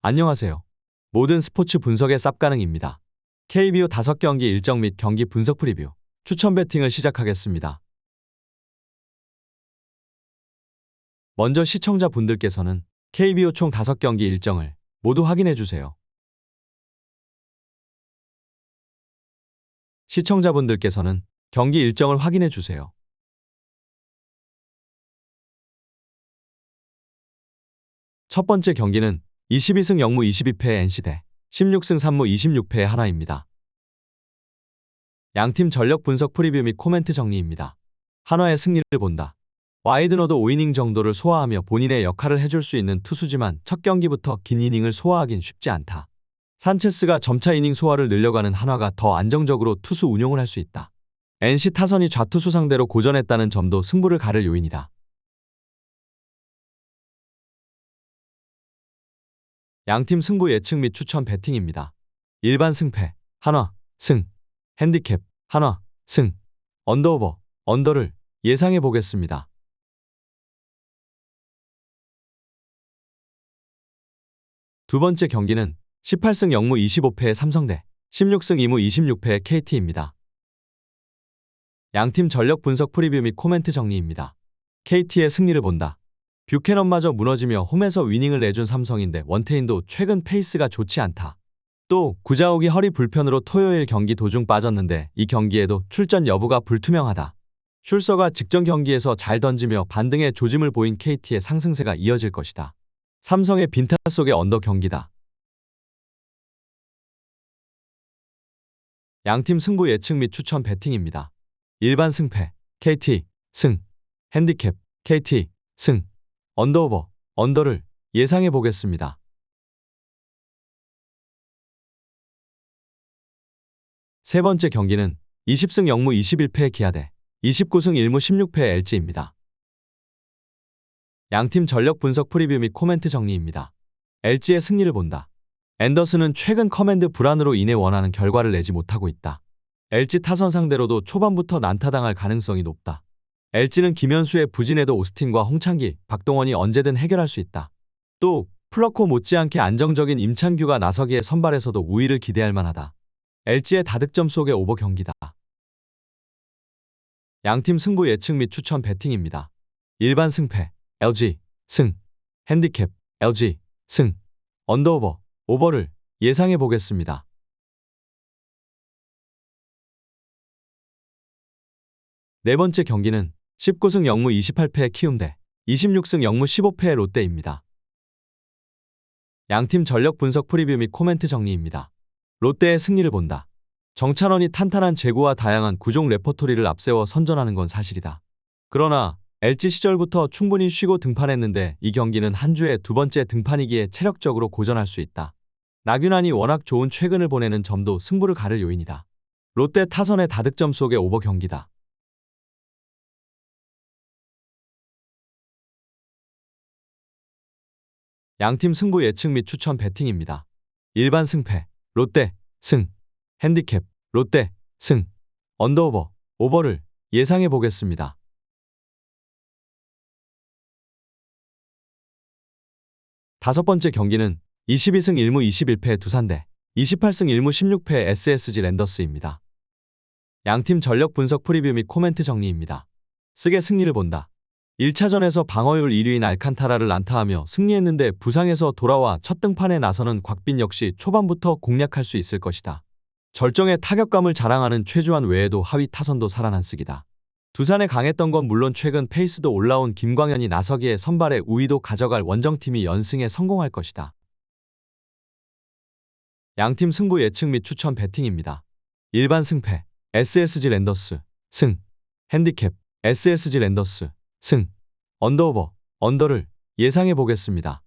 안녕하세요. 모든 스포츠 분석의 쌉가능입니다. KBO 5경기 일정 및 경기 분석 프리뷰, 추천 배팅을 시작하겠습니다. 먼저 시청자분들께서는 KBO 총 5경기 일정을 모두 확인해 주세요. 시청자분들께서는 경기 일정을 확인해 주세요. 첫 번째 경기는 22승 0무 22패의 NC대 16승 3무 26패의 한화입니다. 양팀 전력 분석 프리뷰 및 코멘트 정리입니다. 한화의 승리를 본다. 와이드너도 5이닝 정도를 소화하며 본인의 역할을 해줄 수 있는 투수지만 첫 경기부터 긴 이닝을 소화하긴 쉽지 않다. 산체스가 점차 이닝 소화를 늘려가는 한화가 더 안정적으로 투수 운용을 할 수 있다. NC 타선이 좌투수 상대로 고전했다는 점도 승부를 가를 요인이다. 양팀 승부 예측 및 추천 배팅입니다. 일반 승패, 한화, 승, 핸디캡, 한화, 승, 언더오버, 언더를 예상해 보겠습니다. 두 번째 경기는 18승 0무 25패의 삼성대, 16승 2무 26패의 KT입니다. 양팀 전력 분석 프리뷰 및 코멘트 정리입니다. KT의 승리를 본다. 뷰캐넌마저 무너지며 홈에서 위닝을 내준 삼성인데 원태인도 최근 페이스가 좋지 않다. 또 구자욱이 허리 불편으로 토요일 경기 도중 빠졌는데 이 경기에도 출전 여부가 불투명하다. 슐서가 직전 경기에서 잘 던지며 반등의 조짐을 보인 KT의 상승세가 이어질 것이다. 삼성의 빈타 속의 언더 경기다. 양팀 승부 예측 및 추천 배팅입니다. 일반 승패, KT, 승, 핸디캡, KT, 승, 언더오버, 언더를 예상해 보겠습니다. 세 번째 경기는 20승 0무 21패의 기아 대, 29승 1무 16패의 LG입니다. 양팀 전력 분석 프리뷰 및 코멘트 정리입니다. LG의 승리를 본다. 앤더슨은 최근 커맨드 불안으로 인해 원하는 결과를 내지 못하고 있다. LG 타선 상대로도 초반부터 난타당할 가능성이 높다. LG는 김현수의 부진에도 오스틴과 홍창기, 박동원이 언제든 해결할 수 있다. 또 플러코 못지않게 안정적인 임창규가 나서기에 선발에서도 우위를 기대할 만하다. LG의 다득점 속의 오버 경기다. 양팀 승부 예측 및 추천 배팅입니다. 일반 승패, LG, 승, 핸디캡, LG, 승, 언더오버, 오버를 예상해 보겠습니다. 네 번째 경기는 19승 0무 28패의 키움대, 26승 0무 15패의 롯데입니다. 양팀 전력 분석 프리뷰 및 코멘트 정리입니다. 롯데의 승리를 본다. 정찬원이 탄탄한 제구와 다양한 구종 레퍼토리를 앞세워 선전하는 건 사실이다. 그러나 LG 시절부터 충분히 쉬고 등판했는데 이 경기는 한 주의 두 번째 등판이기에 체력적으로 고전할 수 있다. 나균환이 워낙 좋은 최근을 보내는 점도 승부를 가를 요인이다. 롯데 타선의 다득점 속의 오버 경기다. 양팀 승부 예측 및 추천 배팅입니다. 일반 승패, 롯데, 승, 핸디캡, 롯데, 승, 언더오버, 오버를 예상해 보겠습니다. 다섯 번째 경기는 22승 1무 21패의 두산대, 28승 1무 16패의 SSG 랜더스입니다. 양팀 전력 분석 프리뷰 및 코멘트 정리입니다. 쓰게 승리를 본다. 1차전에서 방어율 1위인 알칸타라를 난타하며 승리했는데 부상에서 돌아와 첫 등판에 나서는 곽빈 역시 초반부터 공략할 수 있을 것이다. 절정의 타격감을 자랑하는 최주환 외에도 하위 타선도 살아난 쓰기다. 두산에 강했던 건 물론 최근 페이스도 올라온 김광현이 나서기에 선발의 우위도 가져갈 원정팀이 연승에 성공할 것이다. 양팀 승부 예측 및 추천 배팅입니다. 일반 승패, SSG 랜더스, 승, 핸디캡, SSG 랜더스, 승, 언더오버, 언더를 예상해 보겠습니다.